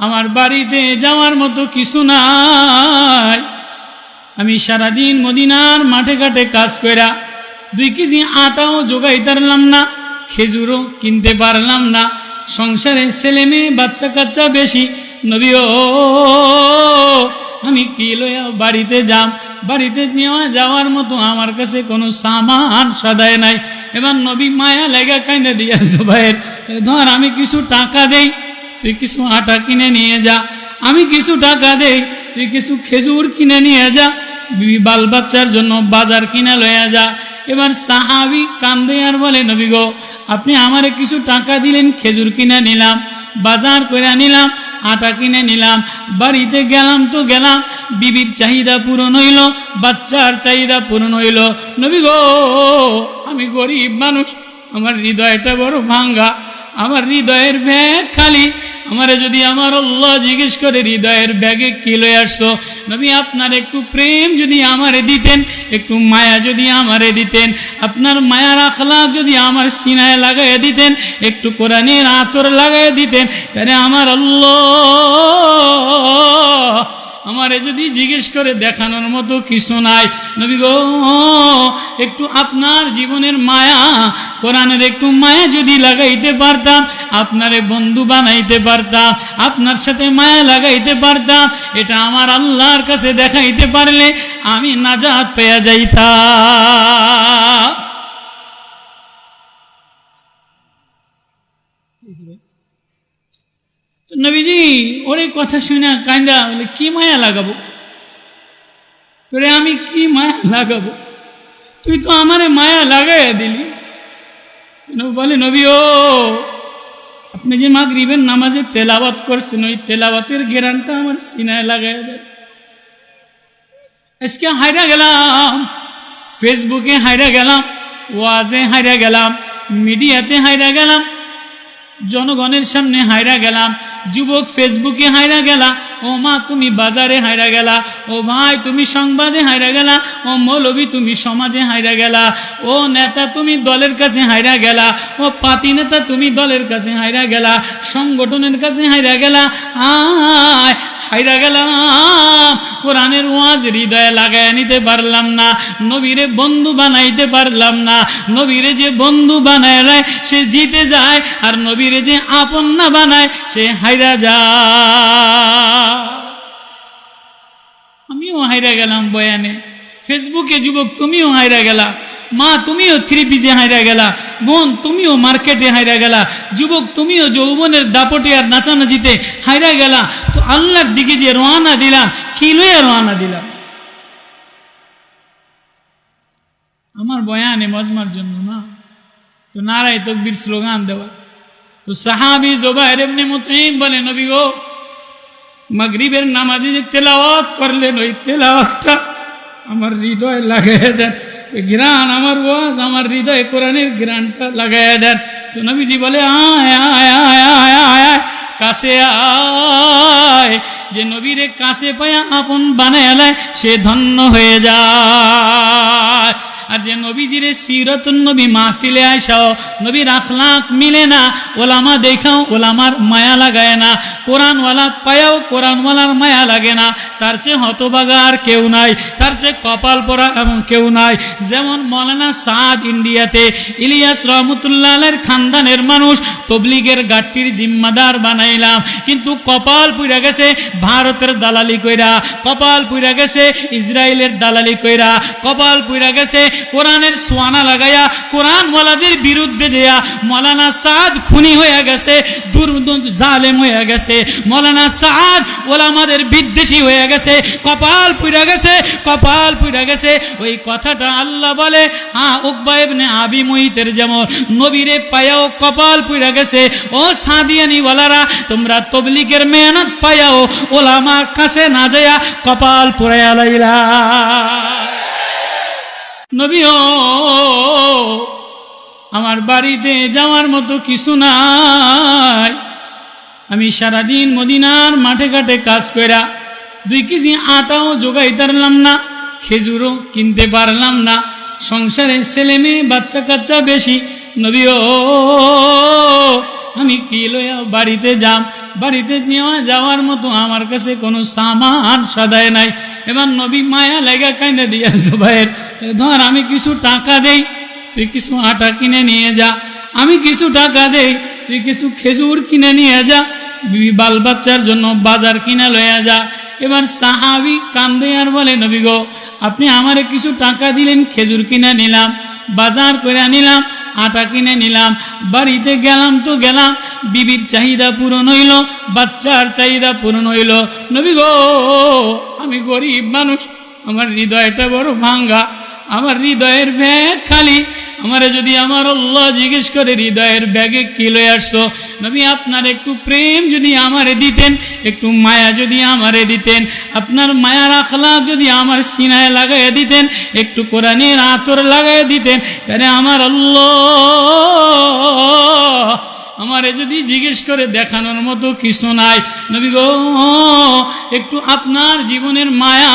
আমার বাড়িতে যাওয়ার মতো কিছু নাই। আমি সারাদিন মদিনার মাঠে ঘাটে কাজ কইরা দুই কেজি আটাও জোগাই পারলাম না, খেজুরও কিনতে পারলাম না। সংসারে ছেলে মেয়ে, বাচ্চা কাচ্চা বেশি। নবী ও, আমি কি লইয়া বাড়িতে যাম? বাড়িতে নেওয়া যাওয়ার মতো আমার কাছে কোনো সামান সাদায় নাই। এবার নবী মায়া লেগা কাইন্দা দিয়া জুবাইর ধর, আমি কিছু টাকা দেই। তুই কিছু আটা কিনে নিয়ে যা। আমি কিছু টাকা দেই, তুই কিছু খেজুর কিনে নিয়ে যা। বাল বাচ্চার জন্য বাজার কিনে লইয়া যা। এবার সাহাবি কান্দে আর বলে, নবী গো, আপনি আমারে কিছু টাকা দিলেন, খেজুর কিনে নিলাম, বাজার করে নিলাম, আটা কিনে নিলাম, বাড়িতে গেলাম তো গেলাম, বিবির চাহিদা পূরণ হইল, বাচ্চার চাহিদা পূরণ হইল। নবী গো, আমি গরিব মানুষ, আমার হৃদয়টা বড় ভাঙ্গা, আমার হৃদয়ের ব্যাগ খালি আমারে যদি আমার আল্লাহ জিজ্ঞেস করে, হৃদয়ের ব্যাগে কি লয়ে আসছো? নবী, আপনার একটু প্রেম যদি আমারে দিতেন, একটু মায়া যদি আমারে দিতেন, আপনার মায়ার আখলাপ যদি আমার সিনায় লাগাইয়া দিতেন, একটু কোরআনের আতর লাগাইয়া দিতেন, তাহলে আমার আল্লাহ আমারে যদি জিজ্ঞেস করে দেখানোর মতো কিছু নাই। নবী গো, একটু আপনার জীবনের মায়া, কোরআনের একটু মায়া যদি লাগাইতে পারতাম, আপনারে বন্ধু বানাইতে পারতাম, আপনার সাথে মায়া লাগাইতে পারতাম, এটা আমার আল্লাহর কাছে দেখাইতে পারলে আমি নাজাত পেয়ে যাইতাম তো নবীজি, ওর কথা শুনে কান্দা বলে, কি মায়া লাগাবো? তোরে আমি কি মায়া লাগাবো? তুই তো আমারে মায়া লাগাইয়া দিলি। বলে, নবী ও, আপনি যে মাগরিবের নামাজে তেলাওয়াত করছেন, ওই তেলাওয়াতের গেরানটা আমার সিনায় লাগাইয়া দেয় আজকে হাইরা গেলাম, ফেসবুকে হাইরা গেলাম, ওয়াজে হাইরা গেলাম, মিডিয়াতে হাইরা গেলাম, জনগণের সামনে হাইরা গেলাম যুবক ফেসবুকে হাইরা গেলা, ও মা, তুমি বাজারে হাইরা গেলা, ও ভাই, তুমি সংবাদে হাইরা গেলা, ও মৌলবী, তুমি সমাজে হাইরা গেলা, ও নেতা, তুমি দলের কাছে হাইরা গেলা, ও পাতি নেতা, তুমি দলের কাছে হাইরা গেলা, সংগঠনের কাছে হাইরা গেলা, আয় হাইরা গেলাম। কোরআনের ওয়াজ হৃদয়ে লাগায় নিতে পারলাম না। নবীরে বন্ধু বানাইতে পারলাম না। নবীরে যে বন্ধু বানায় নেয় সে জিতে যায়। আর নবীরে যে আপন না বানায়, সে হাইরা যায়। আমিও হাইরা গেলাম বয়ানে। ফেসবুকে যুবক, তুমিও হাইরা গেলা। মা, তুমিও থ্রি পিজে হাইরা গেলা। বোন, তুমিও মার্কেটে হাইরা গেলা। যুবক, তুমিও যৌবনের দাপটে আর নাচানাচিতে হাইরা গেলা। তো আল্লাহর দিকে যে রোয়ানা দিলাম, কি লইয়া রোয়ানা দিলাম? আমার বয়ানে মজমার জন্য না তো নারায় তকবির স্লোগান দেওয়া। তো সাহাবি জোবাহের এমনি মতই বলে, নবী গো, মাগরিবের নামাজে যে তেলাওয়াত করলেন, ওই তেলাওয়াতটা আমার হৃদয় লাগাই দেন। ঘ্রাণ আমার ওয়াজ, আমার হৃদয়ে কোরআনের ঘ্রাণটা লাগাইয়া দেন। তো নবীজি বলে, আয় কাছে আয়। যে নবীরে কাছে পায়া আপন বানায় সে ধন্য হয়ে যায়। আর যে নবীজিরে সিরত নবী মাহফিলে আসাও নবীর আখলাক মিলে না, ওলামা দেখাও, ওলামার মায়া লাগায় না। কোরআনওয়ালা পায়াও, কোরআনওয়ালার মায়া লাগে না। তার চেয়ে হতবাগা আর কেউ নাই, তার চেয়ে কপাল পরা এমন কেউ নাই। যেমন মলানা সাদ ইন্ডিয়াতে ইলিয়াস রহমতুল্লাহের খানদানের মানুষ তবলিগের গাট্টির জিম্মাদার বানাইলাম। কিন্তু কপাল পুইরা গেছে ভারতের দালালি কইরা, কপাল পুইরা গেছে ইসরায়েলের দালালি কইরা, কপাল পুইরা গেছে কোরআনের সোয়ানা লাগাইয়া, কোরআনওয়ালাদের বিরুদ্ধে যেয়া মৌলানা সাদ খুনি হয়ে গেছে জালেম হয়ে গেছে, মৌলানা সাদ ওলামাদের বিদ্বেষী হয়ে গেছে, কপাল পুইরা গেছে, কপাল পুইরা গেছে। ওই কথাটা আল্লাহ বলে হ্যাঁ উকবা ইবনে আবি মুহিতের যেমন নবীরে পায়াও কপাল পুইরা গেছে। ও সাদিয়ানি ওয়ালারা, তোমরা তবলিকের মেহনত পায়াও ওলামার কাছে না যায়া কপাল পুরাইয়া লাইলা। নবী ও আমার বাড়িতে যাওয়ার মতো কিছু নাই। আমি সারাদিন মদিনার মাঠে ঘাটে কাজ কইরা দুই কেজি আটাও জোগাই পারলাম না, খেজুরও কিনতে পারলাম না। সংসারে ছেলে মেয়ে, বাচ্চা কাচ্চা বেশি। নবী ও আমি কি লইয়া বাড়িতে যাম? বাড়িতে নেওয়া যাওয়ার মতো আমার কাছে কোনো সামান সাদায় নাই। এবার নবী মায়া লেগা কাইন্দা দিয়া তো ধর, আমি কিছু টাকা দেই, তুই কিছু আটা কিনে নিয়ে যা। আমি কিছু টাকা দেই, তুই কিছু খেজুর কিনে নিয়ে যা। বাল বাচ্চার জন্য বাজার কিনে লইয়া যা। এবার সাহাবি কান্দে আর বলে, নবী গো, আপনি আমারে কিছু টাকা দিলেন, খেজুর কিনে নিলাম, বাজার করে নিলাম, আটা কিনে নিলাম, বাড়িতে গেলাম তো গেলাম বিবির চাহিদা পূরণ হইল, বাচ্চার চাহিদা পূরণ হইল। নবী গো, আমি গরিব মানুষ, আমার হৃদয়টা বড় ভাঙ্গা, আমার হৃদয়ের ব্যাগ খালি। আমারে যদি আমার আল্লাহ জিজ্ঞেস করে, হৃদয়ের ব্যাগে কি লয়ে আসছো? নবী, আপনার একটু প্রেম যদি আমারে দিতেন, একটু মায়া যদি আমারে দিতেন, আপনার মায়ার আখলাক যদি আমার সিনায় লাগাইয়া দিতেন, একটু কোরআনের আতর লাগাইয়া দিতেন, তাহলে আমার আল্লাহ আমারে যদি জিজ্ঞেস করে দেখানোর মতো কিছু নাই। নবী গো, একটু আপনার জীবনের মায়া,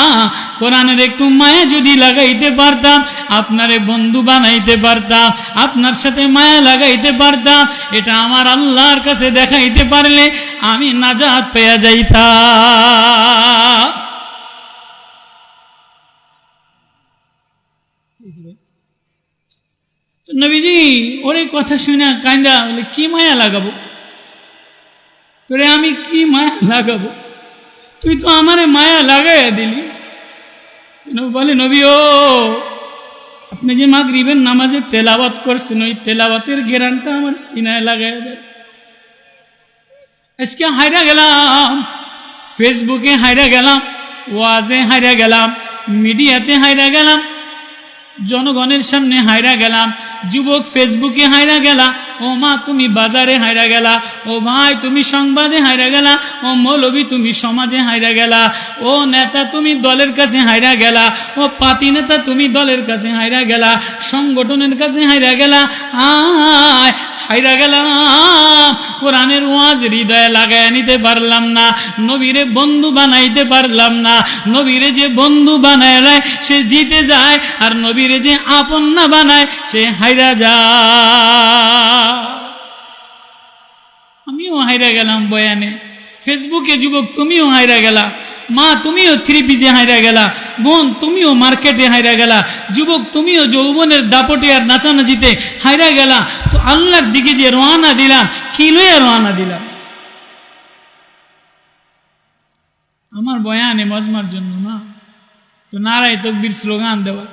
কোরআনের একটু মায়া যদি লাগাইতে পারতাম, আপনারে বন্ধু বানাইতে পারতাম, আপনার সাথে মায়া লাগাইতে পারতাম, এটা আমার আল্লাহর কাছে দেখাইতে পারলে আমি নাজাত পেয়ে যাইতাম। নবীজি, ওরে কথা শুনে কান্দা, বলে, কি মায়া লাগাবো? তোরে আমি কি মায়া লাগাবো? তুই তো আমারে মায়া লাগাইয়া দিলি। বলে, নবী ও, আপনি যে মাগরিবের নামাজে তেলাওয়াত করছেন, ওই তেলাওয়াতের গেরানটা আমার সিনায় লাগাইয়া দেয় আজকে হাইরা গেলাম, ফেসবুকে হাইরা গেলাম, ওয়াজে হাইরা গেলাম, মিডিয়াতে হাইরা গেলাম, জনগণের সামনে হাইরা গেলাম যুবক ফেসবুকে হাইরা গেলা। ও মা, তুমি বাজারে হাইরা গেলা। ও ভাই, তুমি সংবাদে হাইরা গেলা। ও মৌলবী, তুমি সমাজে হাইরা গেলা। ও নেতা, তুমি দলের কাছে হাইরা গেলা। ও পাতি নেতা, তুমি দলের কাছে হাইরা গেলা। সংগঠনের কাছে হাইরা গেলা। আয় হাইরা গেলাম। কোরআনের ওয়াজ হৃদয়ে লাগায় নিতে পারলাম না। নবীরে বন্ধু বানাইতে পারলাম না। নবীরে যে বন্ধু বানায় নেয় সে জিতে যায়। আর নবীরে যে আপন না বানায়, সে হাইরা যায়। আমিও হাইরা গেলাম বয়ানে। ফেসবুকে যুবক, তুমিও হাইরা গেলা। মা, তুমিও থ্রি পিজে হাইরা গেলা। বোন, তুমিও মার্কেটে হাইরা গেলা। যুবক, তুমিও যৌবনের দাপটে আর নাচানাচিতে হাইরা গেলা। তো আল্লাহর দিকে যে রোয়ানা দিলাম, কি লইয়া রোয়ানা দিলাম? আমার বয়ানে মজমার জন্য না তো নারায় তকবির স্লোগান দেওয়া।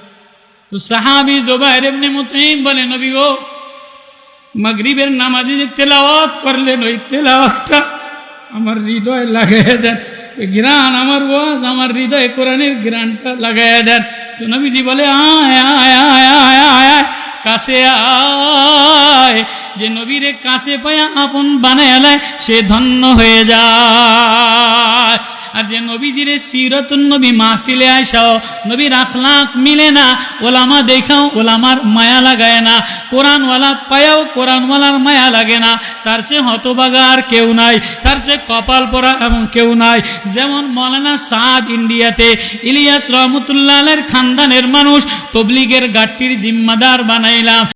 তো সাহাবি মুতঈম বলে, নবী গো মাগরিবের নামাজে যে তেলাওয়াত করলেন, ওই তেলাওয়াতটা আমার হৃদয় লাগাইয়া দেন। ঘ্রাণ, আমার ওয়াজ, আমার হৃদয়ে কোরআনের ঘ্রাণটা লাগাইয়া দেন। তো নবীজি বলে, আয় আয় আয় আয় আয় কাছে আয়। যে নবীরে কাছে পায়া আপন বানায় সে ধন্য হয়ে যায়। আর যে নবীজিরে সিরতুন নবী মাহফিলে আসাও নবীর আখলাক মিলে না, ওলামা দেখাও, ওলামার মায়া লাগায় না। কোরআনওয়ালা পায়াও, কোরআনওয়ালার মায়া লাগে না। তার চেয়ে হতবাগা আর কেউ নাই, তার চেয়ে কপাল পরা এমন কেউ নাই। যেমন মৌলানা সাদ ইন্ডিয়াতে ইলিয়াস রহমতুল্লাহের খানদানের মানুষ, তবলিগের গাট্টির জিম্মাদার বানাইলাম।